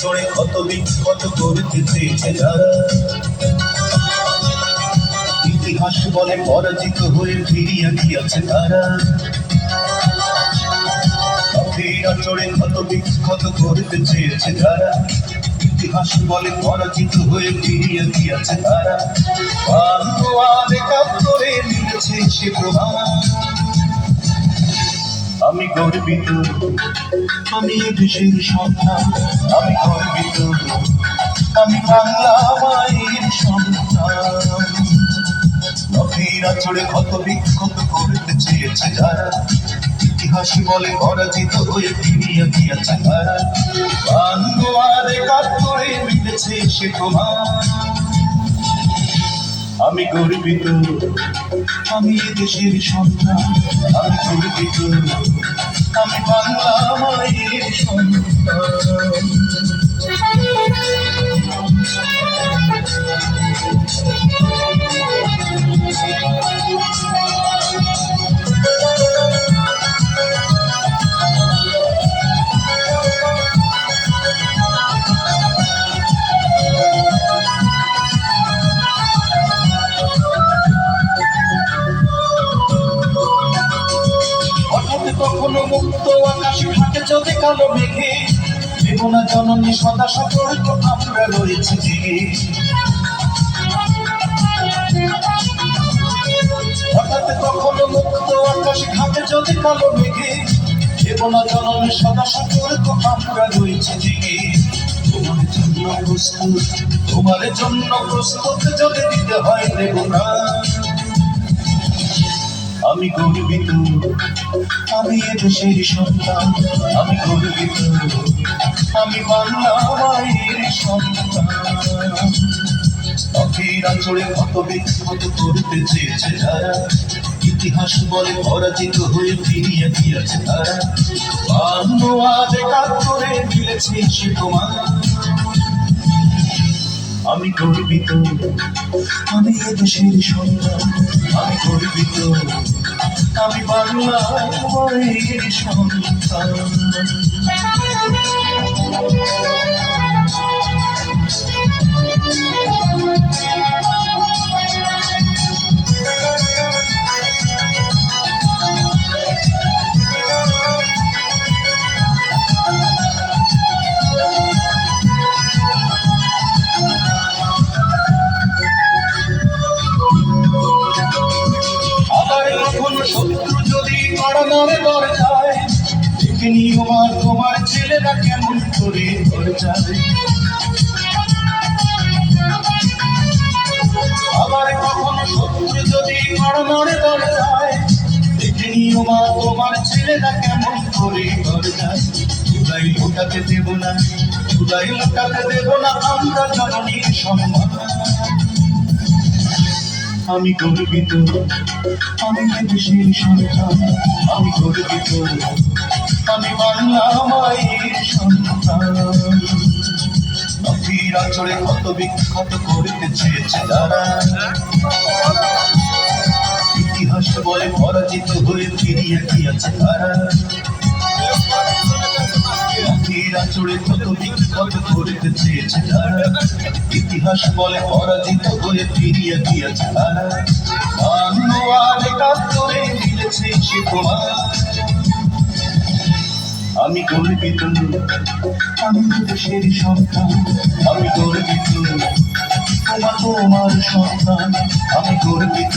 চড়ে কত বিক্ষত করতে চেয়েছে ইতিহাস বলে পরাজিত হয়ে ফিরিয়া গিয়াছে তারা। চড়ে বিক্ষত করতে চেয়েছে যারা ইতিহাস বলে পরাজিত হয়ে ফিরিয়া গিয়াছে তারা। মিলেছে সে প্রমাণ আমি গর্বিত, আমি দেশের সন্তান আমি গর্বিত, আমি বাংলা মায়ের সন্তান। নদীরা চড়ে বিক্ষত করতে চেয়েছে যারা। ইতিহাস বলে পরাজিত হয়ে ফিরিয়ে দিয়েছে তারা। কাতরে মিলেছে সে তোমার আমি গর্বিত, আমি দেশের সন্তান, আমি গর্বিত, আমি বাংলা মায়ের সন্তান। কখনো মুক্ত আকাশে থাকে যদি কালো মেঘে। বেগুনা জননী, সদা সতর্ক আমরা রয়েছে জেগে হঠাৎ কখনো মুক্ত আকাশে থাকে যদি কালো মেঘে। বেগুনা জননী, সদা সতর্ক আমরা রয়েছে জেগে তোমার জন্য প্রস্তুত, তোমার জন্য প্রস্তুত যদি দিতে হয় দেব না আমি গর্বিত। আমি এ দেশের সন্তান, আমি গর্বিত। আমি বাংলা সন্তান। চড়ে কত করতে চেয়েছে যারা ইতিহাস বলে পরাজিত হয়ে ফিরিয়ে দিয়েছে তারা। সে তোমার আমি গর্বিত। আমি এ দেশের সন্তান আমি গর্বিত। আমি বাংলা সন্তান। যদি কড়ানোর দর যায় দেখে নিও মা, তোমার ছেলেরা কেমন করে ধরে যাবে আবার কখনো শত্রু যদি কড়ানোর দর যায় দেখে নিও মা, তোমার ছেলেরা কেমন করে ধরে যায়। চুলাই লোটাতে দেব না, চুলাই লোটাতে দেব না, আমরা জননীর সম্মান। আমি গর্বিত আমি এ দেশের সন্তান, আমি গর্বিত আমি বাংলা সন্তান। অঞ্চলে কত বিখ্যাত করতে চেয়েছে তারা। ইতিহাস বলে পরাজিত হয়ে ফিরিয়ে গিয়েছে তারা। অঞ্চলে কত বিখ্যাত করতে চেয়েছে তারা ইতিহাস বলে পরাজিত হয়ে ফিরিয়ে গিয়েছে তারা আমি গর্বিত আমি দেশের সন্তান, আমি গর্বিত তোমার তোমার সন্তান। আমি গর্বিত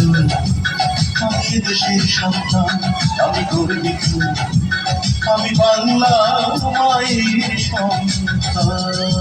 আমি দেশের সন্তান, আমি গর্বিত আমি বাংলা মায়ের সন্তান